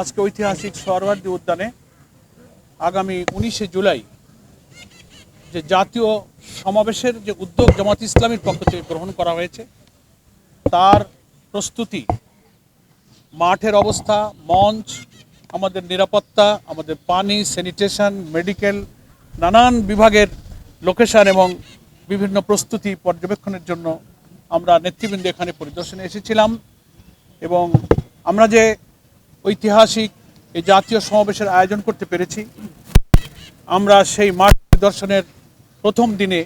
আজকে ঐতিহাসিক সোহরাওয়ার্দী উদ্যানে আগামী উনিশে জুলাই যে জাতীয় সমাবেশের যে উদ্যোগ জামাত ইসলামীর পক্ষ থেকে গ্রহণ করা হয়েছে, তার প্রস্তুতি, মাঠের অবস্থা, মঞ্চ, আমাদের নিরাপত্তা, আমাদের পানি, স্যানিটেশন, মেডিকেল, নানান বিভাগের লোকেশন এবং বিভিন্ন প্রস্তুতি পর্যবেক্ষণের জন্য আমরা নেতৃবৃন্দ এখানে পরিদর্শনে এসেছিলাম এবং আমরা যে ঐতিহাসিক এই জাতীয় সমাবেশের আয়োজন করতে পেরেছি। আমরা সেই মাঠ পরিদর্শনের প্রথম দিনে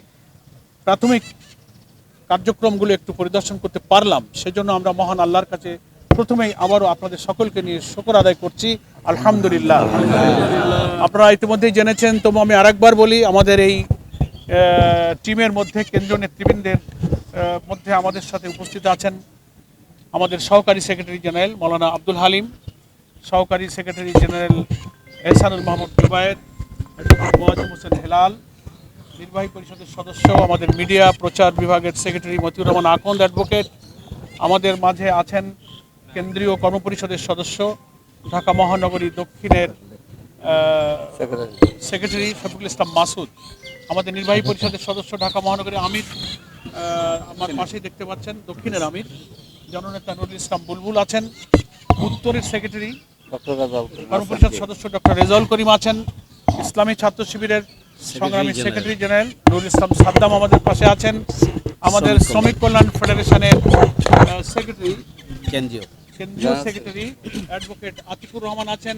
প্রাথমিক কার্যক্রমগুলো একটু পরিদর্শন করতে পারলাম। সেজন্য আমরা মহান আল্লাহর কাছে প্রথমেই আবারও আপনাদের সকলকে নিয়ে শকর আদায় করছি। আলহামদুলিল্লাহ। আপনারা ইতিমধ্যেই জেনেছেন, তবু আমি আরেকবার বলি, আমাদের এই টিমের মধ্যে কেন্দ্রীয় নেতৃবৃন্দের মধ্যে আমাদের সাথে উপস্থিত আছেন আমাদের সহকারী সেক্রেটারি জেনারেল মৌলানা আব্দুল হালিম। সহকারী সেক্রেটারি জেনারেল এহসানুল মাহমুদ জুবায়ের মোয়াজুম হোসেন হেলাল নির্বাহী পরিষদের সদস্য আমাদের মিডিয়া প্রচার বিভাগের সেক্রেটারি মতিউর রহমান আকন্দ অ্যাডভোকেট আমাদের মাঝে আছেন কেন্দ্রীয় কর্মপরিষদের সদস্য ঢাকা মহানগরী দক্ষিণের সেক্রেটারি। শফিকুল ইসলাম মাসুদ আমাদের নির্বাহী পরিষদের সদস্য ঢাকা মহানগরী আমির আমার পাশেই দেখতে পাচ্ছেন দক্ষিণের আমির জননেতা নুরুল ইসলাম বুলবুল আছেন উত্তরের সেক্রেটারি কর্মপরিষদ সদস্য ডক্টর রেজাউল করিম আছেন। ইসলামী ছাত্র শিবিরের সংগ্রামী সেক্রেটারি জেনারেল নুরুল ইসলাম সাদ্দাম আমাদের পাশে আছেন। আমাদের শ্রমিক কল্যাণ। ফেডারেশনের সেক্রেটারি কেন্দ্রীয়। কেন্দ্রীয় সেক্রেটারি অ্যাডভোকেট আতিকুর রহমান আছেন।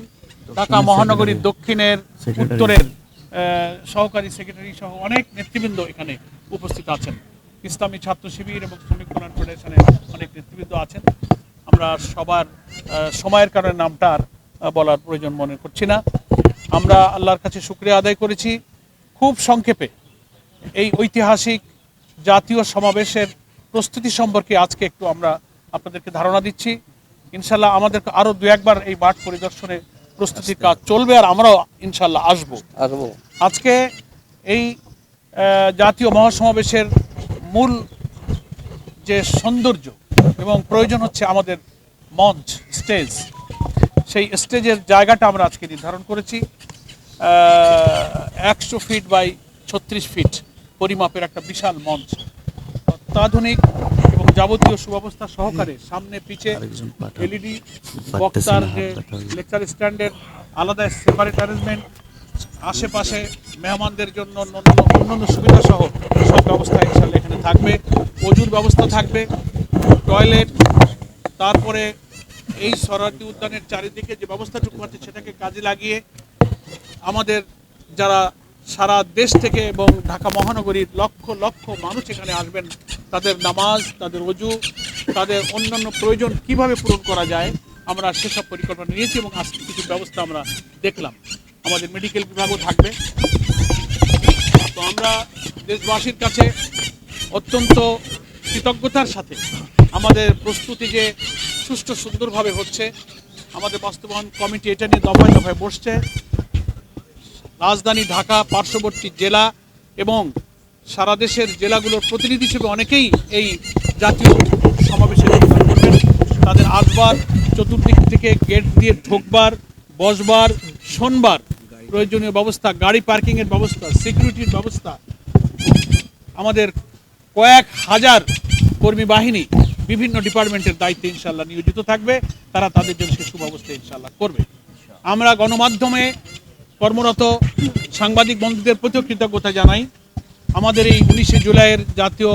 ঢাকা মহানগরীর দক্ষিণের উত্তরের সহকারী সেক্রেটারি সহ অনেক নেতৃবৃন্দ এখানে উপস্থিত আছেন। ইসলামী ছাত্র শিবির এবং শ্রমিক কল্যাণ ফেডারেশনের অনেক নেতৃবৃন্দ আছেন। আমরা সবার সময়ের কারণে নামটা আর বলার প্রয়োজন মনে করছি না। আমরা আল্লাহর কাছে শুক্রিয়া আদায় করেছি। খুব সংক্ষেপে এই ঐতিহাসিক জাতীয় সমাবেশের প্রস্তুতি সম্পর্কে আজকে একটু আমরা আপনাদেরকে ধারণা দিচ্ছি। ইনশাল্লাহ আমাদের আরও দু একবার এই মাঠ পরিদর্শনে প্রস্তুতির কাজ চলবে আর আমরাও ইনশাল্লাহ আসব। আসব। আজকে এই জাতীয় মহাসমাবেশের মূল যে সৌন্দর্য এবং প্রয়োজন হচ্ছে আমাদের মঞ্চ স্টেজ। সেই স্টেজের জায়গাটা আমরা আজকে নির্ধারণ করেছি। একশো ফিট বাই ছত্রিশ ফিট পরিমাপের একটা বিশাল মঞ্চ। অত্যাধুনিক এবং যাবতীয় সুব্যবস্থা সহকারে সামনে পিছে এলইডি বক্তার যে লেকচার স্ট্যান্ডের আলাদা সেপারেট অ্যারেঞ্জমেন্ট আশেপাশে মেহমানদের জন্য অন্যান্য অন্যান্য সুবিধা সহ সব ব্যবস্থা ইনশাল্লাহ এখানে থাকবে। অজুর ব্যবস্থা থাকবে। টয়লেট, তারপরে এই সরাটি উদ্যানের চারিদিকে যে ব্যবস্থাটুকু আছে সেটাকে কাজে লাগিয়ে আমাদের যারা সারা দেশ থেকে এবং ঢাকা মহানগরীর লক্ষ লক্ষ মানুষ এখানে আসবেন, তাদের নামাজ, তাদের অজু, তাদের অন্যান্য প্রয়োজন কীভাবে পূরণ করা যায়, আমরা সেসব পরিকল্পনা নিয়েছি এবং আজকে কিছু ব্যবস্থা আমরা দেখলাম। আমাদের মেডিকেল বিভাগও থাকবে। তো আমরা দেশবাসীর কাছে অত্যন্ত কৃতজ্ঞতার সাথে আমাদের প্রস্তুতি যে সুষ্ঠু সুন্দরভাবে হচ্ছে, আমাদের বাস্তবায়ন কমিটি এটা নিয়ে দফায় দফায় বসছে। রাজধানী ঢাকা, পার্শ্ববর্তী জেলা এবং সারা দেশের জেলাগুলোর প্রতিনিধি হিসেবে অনেকেই এই জাতীয় সমাবেশে তাদের আসবার, চতুর্দিক থেকে গেট দিয়ে ঢোকবার, বসবার, শোনবার প্রয়োজনীয় ব্যবস্থা, গাড়ি পার্কিংয়ের ব্যবস্থা, সিকিউরিটির ব্যবস্থা। আমাদের কয়েক হাজার কর্মী বাহিনী বিভিন্ন ডিপার্টমেন্টের দায়িত্বে ইনশাল্লাহ নিয়োজিত থাকবে। তারা তাদের জন্য সে সুব্যবস্থা ইনশাল্লাহ করবে। আমরা গণমাধ্যমে কর্মরত সাংবাদিক বন্ধুদের প্রতিও কৃতজ্ঞতা জানাই। আমাদের এই উনিশে জুলাইয়ের জাতীয়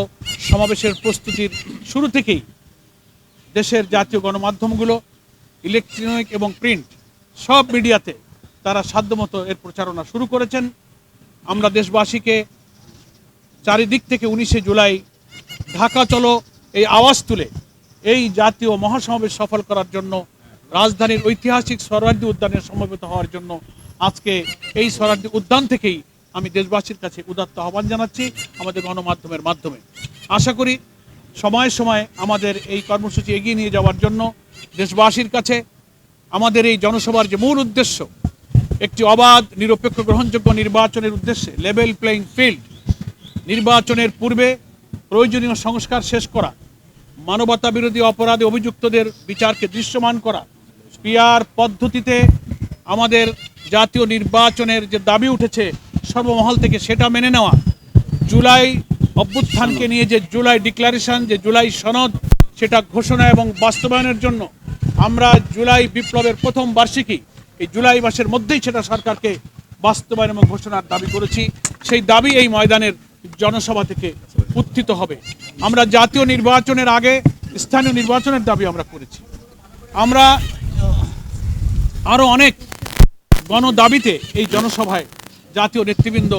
সমাবেশের প্রস্তুতির শুরু থেকেই দেশের জাতীয় গণমাধ্যমগুলো, ইলেকট্রনিক এবং প্রিন্ট সব মিডিয়াতে তারা সাধ্যমতো এর প্রচারণা শুরু করেছেন। আমরা দেশবাসীকে চারিদিক থেকে উনিশে জুলাই ঢাকা চলো এই আওয়াজ তুলে এই জাতীয় মহাসমাবেশ সফল করার জন্য, রাজধানীর ঐতিহাসিক সরার্দি উদ্যানে সমবেত হওয়ার জন্য আজকে এই সরার্দি উদ্যান থেকেই আমি দেশবাসীর কাছে উদাত্ত আহ্বান জানাচ্ছি আমাদের গণমাধ্যমের মাধ্যমে। আশা করি সময়ে সময়ে আমাদের এই কর্মসূচি এগিয়ে নিয়ে যাওয়ার জন্য দেশবাসীর কাছে আমাদের এই জনসভার যে মূল উদ্দেশ্য, একটি অবাধ, নিরপেক্ষ, গ্রহণযোগ্য নির্বাচনের উদ্দেশ্যে লেভেল প্লেইং ফিল্ড নির্বাচনের পূর্বে প্রয়োজনীয় সংস্কার শেষ করা মানবতা বিরোধী অপরাধে অভিযুক্তদের বিচারকে দৃশ্যমান করা পিয়ার পদ্ধতিতে আমাদের জাতীয় নির্বাচনের যে দাবি উঠেছে সর্বমহল থেকে সেটা মেনে নেওয়া, জুলাই অভ্যুত্থানকে নিয়ে যে জুলাই ডিক্লারেশন, যে জুলাই সনদ, সেটা ঘোষণা এবং বাস্তবায়নের জন্য আমরা জুলাই বিপ্লবের প্রথম বার্ষিকী, এই জুলাই মাসের মধ্যেই সেটা সরকারকে বাস্তবায়ন এবং ঘোষণার দাবি করেছি। সেই দাবি এই ময়দানের জনসভা থেকে উত্থিত হবে। আমরা জাতীয় নির্বাচনের আগে স্থানীয় নির্বাচনের দাবি আমরা করেছি। আমরা আরও অনেক গণদাবিতে এই জনসভায় জাতীয় নেতৃবৃন্দ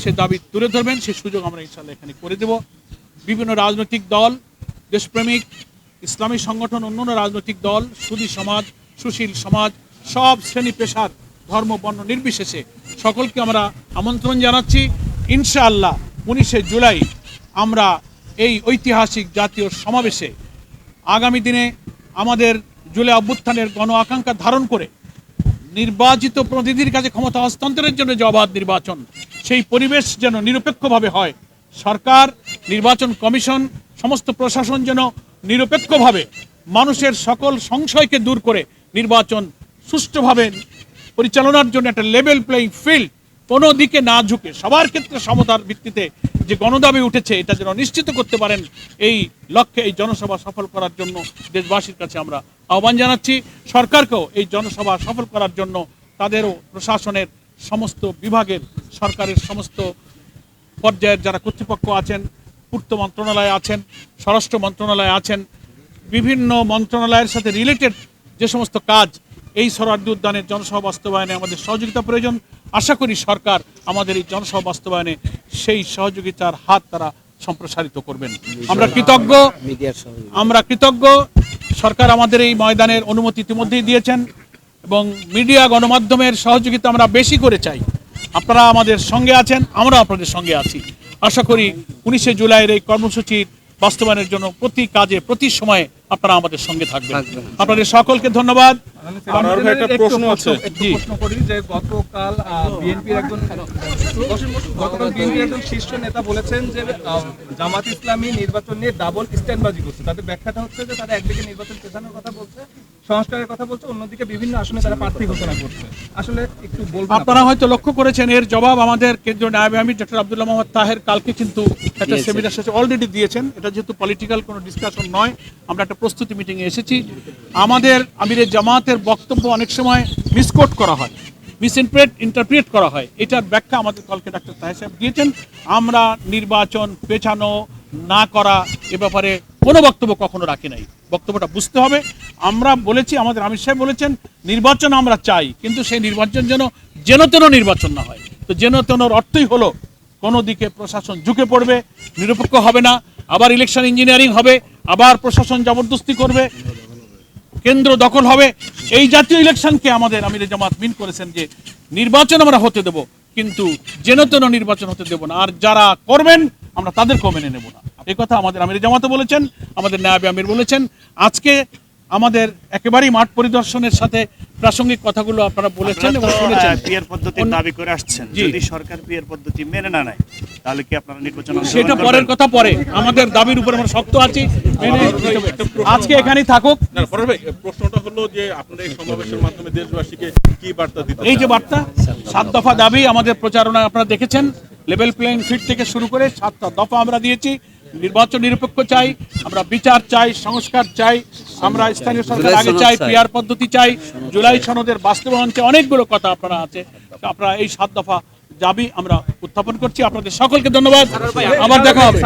সে দাবি তুলে ধরবেন। সে সুযোগ আমরা ইনশাল্লাহ এখানে করে দেব। বিভিন্ন রাজনৈতিক দল, দেশপ্রেমিক, ইসলামী সংগঠন, অন্যান্য রাজনৈতিক দল, সুদী সমাজ, সুশীল সমাজ, সব শ্রেণি পেশার ধর্ম, বর্ণ নির্বিশেষে সকলকে আমরা আমন্ত্রণ জানাচ্ছি। ইনশাআল্লাহ উনিশে জুলাই আমরা এই ঐতিহাসিক জাতীয় সমাবেশে আগামী দিনে আমাদের জুলাই অভ্যুত্থানের গণ আকাঙ্ক্ষা ধারণ করে নির্বাচিত প্রতিনিধির কাছে ক্ষমতা হস্তান্তরের জন্য যে অবাধ নির্বাচন, সেই পরিবেশ যেন নিরপেক্ষভাবে হয়। সরকার, নির্বাচন কমিশন, সমস্ত প্রশাসন যেন নিরপেক্ষভাবে মানুষের সকল সংশয়কে দূর করে নির্বাচন সুষ্ঠুভাবে পরিচালনার জন্য একটা লেভেল প্লেইং ফিল্ড কোনো দিকে না ঝুঁকে সবার ক্ষেত্রে সমতার ভিত্তিতে যে গণদাবি উঠেছে, এটা যেন নিশ্চিত করতে পারেন, এই লক্ষ্যে এই জনসভা সফল করার জন্য দেশবাসীর কাছে আমরা আহ্বান জানাচ্ছি। সরকারকেও এই জনসভা সফল করার জন্য তাদেরও প্রশাসনের সমস্ত বিভাগের, সরকারের সমস্ত পর্যায়ের যারা কর্তৃপক্ষ আছেন, পূর্ত মন্ত্রণালয়ে আছেন, স্বরাষ্ট্র মন্ত্রণালয়ে আছেন, বিভিন্ন মন্ত্রণালয়ের সাথে রিলেটেড যে সমস্ত কাজ, এই সরার্দি উদ্যানের জনসভা বাস্তবায়নে আমাদের সহযোগিতা প্রয়োজন। আশা করি সরকার আমাদের এই জনসভা বাস্তবায়নে সেই সহযোগিতার হাত তারা সম্প্রসারিত করবেন। আমরা কৃতজ্ঞ। আমরা কৃতজ্ঞ। সরকার আমাদের এই ময়দানের অনুমতি ইতিমধ্যেই দিয়েছেন এবং মিডিয়া গণমাধ্যমের সহযোগিতা আমরা বেশি করে চাই। আপনারা আমাদের সঙ্গে আছেন আমরা আপনাদের সঙ্গে আছি। আশা করি উনিশে জুলাইয়ের এই কর্মসূচির বাস্তবায়নের জন্য প্রতি কাজে প্রতি সময়ে আপনারা আমাদের সঙ্গে থাকবেন। আপনাদের সকলকে ধন্যবাদ। প্রশ্ন আছে। প্রশ্ন করি যে গতকাল বিএনপির একজন গতকাল বিএনপির একজন শীর্ষ নেতা বলেছেন যে আহ, জামাত ইসলামী নির্বাচন নিয়ে ডাবল স্ট্যান্ডবাজি করছে। তাদের ব্যাখ্যাটা হচ্ছে যে তারা একদিকে নির্বাচন পেছানোর কথা বলছে সংস্কারের কথা বলছে অন্যদিকে বিভিন্ন আসনে তারা প্রার্থী ঘোষণা করছে। আসলে একটু বলবেন আপনারা হয়তো লক্ষ্য করেছেন এর জবাব আমাদের কেন্দ্রীয় নায়ব আমির ডক্টর আব্দুল্লাহ মোহাম্মদ তাহের কালকে কিন্তু একটা সেমিনার শেষে অলরেডি দিয়েছেন। এটা যেহেতু পলিটিক্যাল কোনো ডিসকাশন নয় আমরা একটা প্রস্তুতি মিটিংয়ে এসেছি। আমাদের আমিরের জামাতের বক্তব্য অনেক সময় মিসকোট করা হয় মিসইন্টারপ্রেট ইন্টারপ্রিট করা হয়। এটার ব্যাখ্যা আমাদের কলকে ডাক্তার তাহের সাহেব দিয়েছেন। আমরা নির্বাচন পেছানো না করা এ ব্যাপারে কোনো বক্তব্য কখনো রাখি নাই। বক্তব্যটা বুঝতে হবে। আমরা বলেছি, আমাদের আমির সাহেব বলেছেন, নির্বাচন আমরা চাই, কিন্তু সেই নির্বাচন যেন যেন তেন নির্বাচন না হয়। তো যেন তেনর অর্থই হলো, কোনো দিকে প্রশাসন ঝুঁকে পড়বে, নিরপেক্ষ হবে না, আবার ইলেকশন ইঞ্জিনিয়ারিং হবে, আবার প্রশাসন জবরদস্তি করবে, কেন্দ্র দখল হবে। এই জাতীয় ইলেকশনকে আমাদের আমির জামাত মিন করেছেন যে, নির্বাচন আমরা হতে দেব, কিন্তু যেন তেন নির্বাচন হতে দেব না। আর যারা করবেন, আমরা তাদেরকেও মেনে নেব না। কথা আমাদের আমির জামাতও বলেছেন আমাদের নায়াবে আমির বলেছেন। আজকে আমাদের একেবারেই মাঠ পরিদর্শনের সাথে প্রাসঙ্গিক কথাগুলো আপনারা বলেছেন এবং শুনেছেন। পিয়ার পদ্ধতির অন্য- দাবি করে আসছেন। যদি সরকার পিয়ার পদ্ধতি মেনে না নেয় তাহলে কি আপনারা নির্বাচন সেটা পরের কথা পরে। আমাদের দাবির উপরে আমরা শক্ত আছি মেনে আজকে এখানেই থাকুক। না ফরহাদ ভাই প্রশ্নটা হলো যে আপনারা এই সমাবেশের মাধ্যমে দেশবাসীকে কি বার্তা দিতে এই যে বার্তা সাত দফা দাবি আমাদের প্রচারণায় আপনারা দেখেছেন। লেভেল প্লেইং ফিট থেকে শুরু করে সাতটা দফা আমরা দিয়েছি। নির্বাচন নিরপেক্ষ চাই আমরা বিচার চাই সংস্কার চাই আমরা স্থানীয় সরকার জুলাই আগে চাই। পিয়ার পদ্ধতি চাই জুলাই সনদের বাস্তবায়ন চাই অনেকগুলো কথা আপনারা আছে। আপনারা এই সাত দফা দাবি আমরা উত্থাপন করছি। আপনাদের সকলকে ধন্যবাদ। আবার দেখা হবে।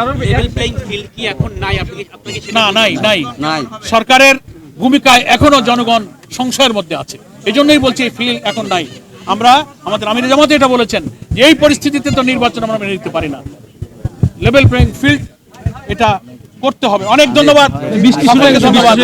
না নাই নাই। নাই। সরকারের ভূমিকায় এখনও জনগণ সংশয়ের মধ্যে আছে। এই জন্যই বলছি এই ফিল এখন নাই। আমরা আমাদের আমির জামাতে এটা বলেছেন যে এই পরিস্থিতিতে তো নির্বাচন আমরা মেনে নিতে পারি না। লেভেল প্লেইং ফিল্ড এটা করতে হবে। অনেক ধন্যবাদ। ধন্যবাদ